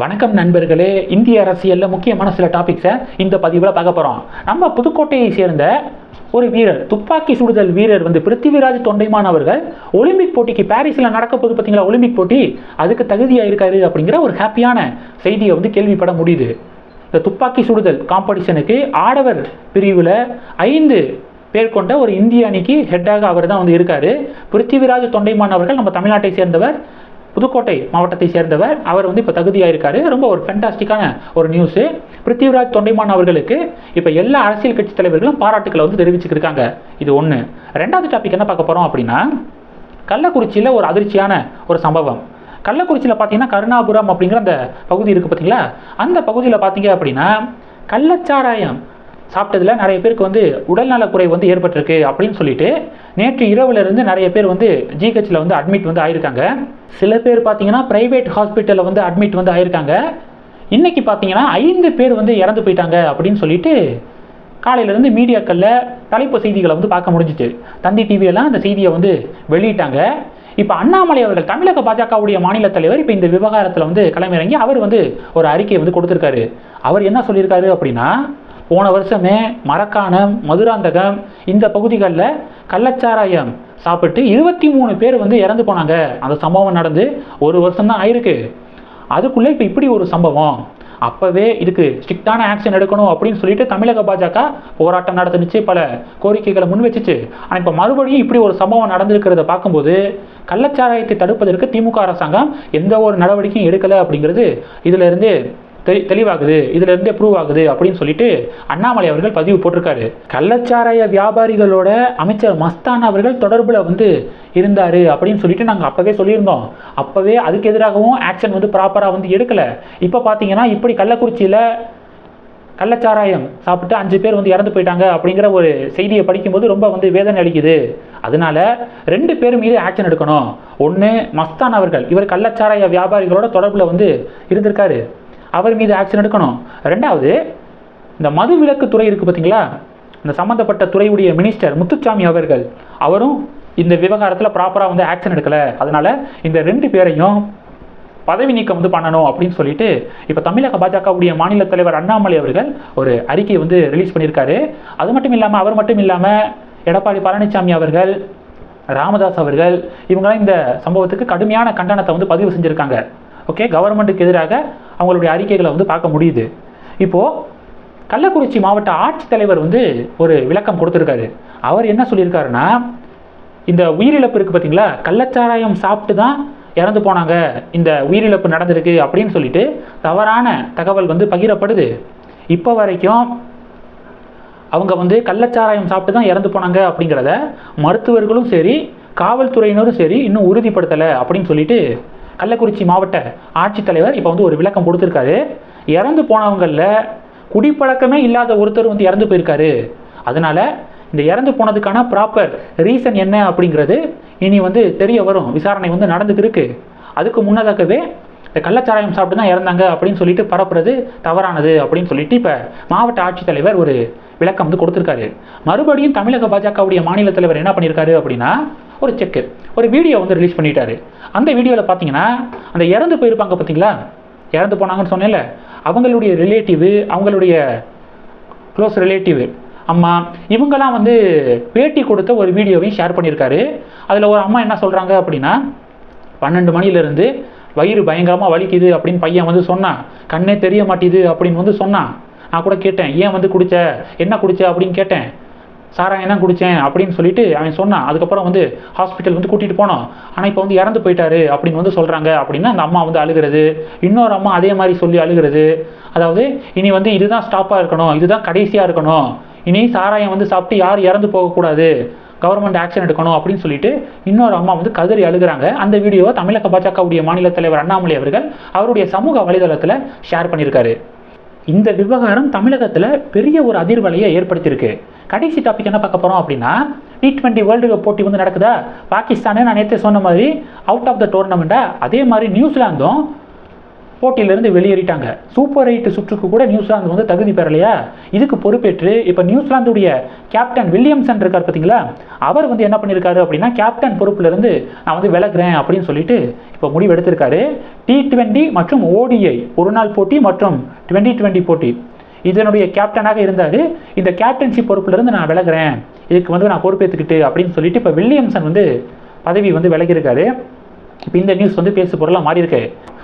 வணக்கம் நண்பர்களே இந்திய அரசியலில் முக்கியமான சில டாபிக்ஸை இந்த பதிவில் பார்க்க போகிறோம் நம்ம புதுக்கோட்டையை சேர்ந்த ஒரு வீரர் துப்பாக்கி சுடுதல் வீரர் வந்து பிருத்திவிராஜ் தொண்டைமான் அவர்கள் ஒலிம்பிக் போட்டிக்கு பாரிஸில் நடக்க போகுது பார்த்தீங்களா ஒலிம்பிக் போட்டி? அதுக்கு தகுதியாக இருக்காரு அப்படிங்கிற ஒரு ஹாப்பியான செய்தியை வந்து கேள்விப்பட முடியுது. இந்த துப்பாக்கி சுடுதல் காம்படிஷனுக்கு ஆடவர் பிரிவில் ஐந்து பேர் கொண்ட ஒரு இந்திய அணிக்கு ஹெட்டாக அவர் தான் வந்து இருக்காரு. பிருத்திவிராஜ் தொண்டைமான் அவர்கள் நம்ம தமிழ்நாட்டை சேர்ந்தவர். புதுக்கோட்டை மாவட்டத்தை சேர்ந்தவர். அவர் வந்து இப்போ தகுதியாக இருக்காரு ரொம்ப ஒரு ஃபென்டாஸ்டிக்கான ஒரு நியூஸு பிருத்திவிராஜ் தொண்டைமான் அவர்களுக்கு இப்போ எல்லா அரசியல் கட்சி தலைவர்களும் பாராட்டுக்களை வந்து தெரிவிச்சுக்கிருக்காங்க. இது ஒன்று ரெண்டாவது டாபிக் என்ன பார்க்க போகிறோம் அப்படின்னா கள்ளக்குறிச்சியில் ஒரு அதிர்ச்சியான ஒரு சம்பவம். கள்ளக்குறிச்சியில் பார்த்தீங்கன்னா கருணாபுரம் அப்படிங்கிற அந்த பகுதி இருக்குது பார்த்தீங்களா அந்த பகுதியில் பார்த்தீங்க அப்படின்னா கள்ளச்சாராயம் சாப்பிட்டதுல நிறைய பேருக்கு வந்து உடல்நலக்குறை வந்து ஏற்பட்டிருக்கு அப்படின்னு சொல்லிட்டு நேற்று இரவுலேருந்து நிறைய பேர் வந்து ஜிஹெச்சில் வந்து அட்மிட் வந்து ஆயிருக்காங்க. சில பேர் பார்த்தீங்கன்னா ப்ரைவேட் ஹாஸ்பிட்டலில் வந்து அட்மிட் வந்து ஆயிருக்காங்க. இன்றைக்கி பார்த்தீங்கன்னா ஐந்து பேர் வந்து இறந்து போயிட்டாங்க அப்படின்னு சொல்லிட்டு காலையிலேருந்து மீடியாக்களில் தலைப்பு செய்திகளை வந்து பார்க்க முடிஞ்சிச்சு. தந்தி டிவியெல்லாம் அந்த செய்தியை வந்து வெளியிட்டாங்க. இப்போ அண்ணாமலை அவர்கள் தமிழக பாஜகவுடைய மாநில தலைவர் இப்போ இந்த விவகாரத்தில் வந்து களமிறங்கி அவர் வந்து ஒரு அறிக்கையை வந்து கொடுத்துருக்காரு. அவர் என்ன சொல்லியிருக்காரு அப்படின்னா போன வருஷமே மரக்காணம் மதுராந்தகம் இந்த பகுதிகளில் கள்ளச்சாராயம் சாப்பிட்டு இருபத்தி மூணு பேர் வந்து இறந்து போனாங்க. அந்த சம்பவம் நடந்து ஒரு வருஷம் தான் ஆயிருக்கு. அதுக்குள்ளே இப்போ இப்படி ஒரு சம்பவம். அப்போவே இதுக்கு ஸ்ட்ரிக்டான ஆக்ஷன் எடுக்கணும் அப்படின்னு சொல்லிட்டு தமிழக பாஜக போராட்டம் நடத்துனுச்சு பல கோரிக்கைகளை முன் வச்சுச்சு ஆனால் இப்போ மறுபடியும் இப்படி ஒரு சம்பவம் நடந்திருக்கிறத பார்க்கும்போது கள்ளச்சாராயத்தை தடுப்பதற்கு திமுக அரசாங்கம் எந்த ஒரு நடவடிக்கையும் எடுக்கலை அப்படிங்கிறது இதிலிருந்து தெளி தெளிவாகுது. இதுல இருந்தே ப்ரூவ் ஆகுது அப்படின்னு சொல்லிட்டு அண்ணாமலை அவர்கள் பதிவு போட்டிருக்காரு. கள்ளச்சாராய வியாபாரிகளோட அமைச்சர் மஸ்தான் அவர்கள் தொடர்பில் வந்து இருந்தார் அப்படின்னு சொல்லிட்டு நாங்கள் அப்போவே சொல்லியிருந்தோம். அப்போவே அதுக்கு எதிராகவும் ஆக்ஷன் வந்து ப்ராப்பராக வந்து எடுக்கலை. இப்போ பார்த்தீங்கன்னா இப்படி கள்ளக்குறிச்சியில் கள்ளச்சாராயம் சாப்பிட்டு அஞ்சு பேர் வந்து இறந்து போயிட்டாங்க அப்படிங்கிற ஒரு செய்தியை படிக்கும்போது ரொம்ப வந்து வேதனை அளிக்குது. அதனால ரெண்டு பேர் மீது ஆக்ஷன் எடுக்கணும். ஒன்று மஸ்தான் அவர்கள். இவர் கள்ளச்சாராய வியாபாரிகளோட தொடர்பில் வந்து இருந்திருக்காரு. அவர் மீது ஆக்ஷன் எடுக்கணும். ரெண்டாவது இந்த மது விலக்கு துறை இருக்குது பார்த்தீங்களா இந்த சம்மந்தப்பட்ட துறையுடைய மினிஸ்டர் முத்துச்சாமி அவர்கள் அவரும் இந்த விவகாரத்தில் ப்ராப்பராக வந்து ஆக்ஷன் எடுக்கலை. அதனால் இந்த ரெண்டு பேரையும் பதவி நீக்கம் வந்து பண்ணணும் அப்படின்னு சொல்லிட்டு இப்போ தமிழக பாஜகவுடைய மாநில தலைவர் அண்ணாமலை அவர்கள் ஒரு அறிக்கையை வந்து ரிலீஸ் பண்ணியிருக்காரு. அது மட்டும் இல்லாமல் அவர் மட்டும் இல்லாமல் எடப்பாடி பழனிசாமி அவர்கள் ராமதாஸ் அவர்கள் இவங்களாம் இந்த சம்பவத்துக்கு கடுமையான கண்டனத்தை வந்து பதிவு செஞ்சுருக்காங்க. ஓகே கவர்மெண்ட்டுக்கு எதிராக அவங்களுடைய அறிக்கைகளை வந்து பார்க்க முடியுது. இப்போது கள்ளக்குறிச்சி மாவட்ட ஆட்சித்தலைவர் வந்து ஒரு விளக்கம் கொடுத்துருக்காரு. அவர் என்ன சொல்லியிருக்காருன்னா இந்த உயிரிழப்பு இருக்குது பார்த்தீங்களா? கள்ளச்சாராயம் சாப்பிட்டு தான் இறந்து போனாங்க. இந்த உயிரிழப்பு நடந்திருக்கு அப்படின்னு சொல்லிட்டு தவறான தகவல் வந்து பகிரப்படுது. இப்போ வரைக்கும் அவங்க வந்து கள்ளச்சாராயம் சாப்பிட்டு தான் இறந்து போனாங்க அப்படிங்கிறத மருத்துவர்களும் சரி காவல்துறையினரும் சரி இன்னும் உறுதிப்படுத்தலை அப்படின்னு சொல்லிட்டு கள்ளக்குறிச்சி மாவட்ட ஆட்சித்தலைவர் இப்போ வந்து ஒரு விளக்கம் கொடுத்துருக்காரு. இறந்து போனவங்களில் குடிப்பழக்கமே இல்லாத ஒருத்தர் வந்து இறந்து போயிருக்காரு. அதனால இந்த இறந்து போனதுக்கான ப்ராப்பர் ரீசன் என்ன அப்படிங்கிறது இனி வந்து தெரிய வரும். விசாரணை வந்து நடந்துட்டு இருக்கு. அதுக்கு முன்னதாகவே இந்த கள்ளச்சாராயம் சாப்பிட்டு தான் இறந்தாங்க அப்படின்னு சொல்லிட்டு பரப்புறது தவறானது அப்படின்னு சொல்லிட்டு இப்போ மாவட்ட ஆட்சித்தலைவர் ஒரு விளக்கம் வந்து கொடுத்துருக்காரு. மறுபடியும் தமிழக பாஜகவுடைய மாநில தலைவர் என்ன பண்ணியிருக்காரு அப்படின்னா ஒரு செக்கு ஒரு வீடியோ வந்து ரிலீஸ் பண்ணிட்டாரு. அந்த வீடியோவில் பார்த்தீங்கன்னா அந்த இறந்து போயிருப்பாங்க பார்த்தீங்களா? இறந்து போனாங்கன்னு சொன்னேன்ல. அவங்களுடைய ரிலேட்டிவ் அவங்களுடைய க்ளோஸ் ரிலேட்டிவ் அம்மா இவங்கெல்லாம் வந்து பேட்டி கொடுத்த ஒரு வீடியோவையும் ஷேர் பண்ணியிருக்காரு. அதில் ஒரு அம்மா என்ன சொல்கிறாங்க அப்படின்னா பன்னெண்டு மணிலேருந்து வயிறு பயங்கரமாக வலிக்குது அப்படின்னு பையன் வந்து சொன்னான். கண்ணே தெரிய மாட்டேது அப்படின்னு வந்து சொன்னான். நான் கூட கேட்டேன் ஏன் வந்து குடித்த என்ன குடித்த அப்படின்னு கேட்டேன். சாராயம் தான் குடித்தேன் அப்படின்னு சொல்லிட்டு அவன் சொன்னான். அதுக்கப்புறம் வந்து ஹாஸ்பிட்டல் வந்து கூட்டிகிட்டு போனோம். ஆனால் இப்போ வந்து இறந்து போயிட்டாரு அப்படின்னு வந்து சொல்கிறாங்க அப்படின்னா அந்த அம்மா வந்து அழுகிறது. இன்னொரு அம்மா அதே மாதிரி சொல்லி அழுகிறது. அதாவது இனி வந்து இதுதான் ஸ்டாப்பாக இருக்கணும். இதுதான் கடைசியாக இருக்கணும். இனி சாராயம் வந்து சாப்பிட்டு யாரும் இறந்து போகக்கூடாது. கவர்மெண்ட் ஆக்ஷன் எடுக்கணும் அப்படின்னு சொல்லிட்டு இன்னொரு அம்மா வந்து கதறி அழுகிறாங்க. அந்த வீடியோவை தமிழக பாஜகவுடைய மாநில தலைவர் அண்ணாமலை அவர்கள் அவருடைய சமூக வலைதளத்தில் ஷேர் பண்ணியிருக்காரு. இந்த விவகாரம் தமிழகத்தில் பெரிய ஒரு அதிர்வலையை ஏற்படுத்தியிருக்கு. கடைசி டாபிக் என்ன பார்க்க போகிறோம் அப்படின்னா டி ட்வெண்ட்டி வேர்ல்டு கப் போட்டி வந்து நடக்குதா? பாகிஸ்தானே நான் நேற்று சொன்ன மாதிரி அவுட் ஆஃப் த டோர்னமெண்ட்டா அதே மாதிரி நியூசிலாந்தும் போட்டியிலிருந்து வெளியேறிட்டாங்க. சூப்பர் எயிட் சுற்றுக்கு கூட நியூசிலாந்து வந்து தகுதி பெறலையா? இதுக்கு பொறுப்பேற்று இப்போ நியூசிலாந்துடைய கேப்டன் வில்லியம்சன் இருக்கார் பார்த்தீங்களா அவர் வந்து என்ன பண்ணியிருக்காரு அப்படின்னா கேப்டன் பொறுப்பிலிருந்து நான் வந்து விலகுறேன் அப்படின்னு சொல்லிட்டு இப்போ முடிவு எடுத்திருக்காரு. டி டுவெண்ட்டி மற்றும் ஓடிஐ ஒரு நாள் போட்டி மற்றும் டுவெண்ட்டி டுவெண்ட்டி போட்டி. இதனுடைய கேப்டனாக இருந்தார். இந்த கேப்டன்ஷிப் பொறுப்பிலிருந்து நான் விலகிறேன். இதுக்கு வந்து நான் பொறுப்பேற்றுக்கிட்டு அப்படின்னு சொல்லிட்டு இப்போ வில்லியம்சன் வந்து பதவி வந்து விலகியிருக்காரு. இப்போ இந்த நியூஸ் வந்து பேசு பொருளாக மாறி இருக்கு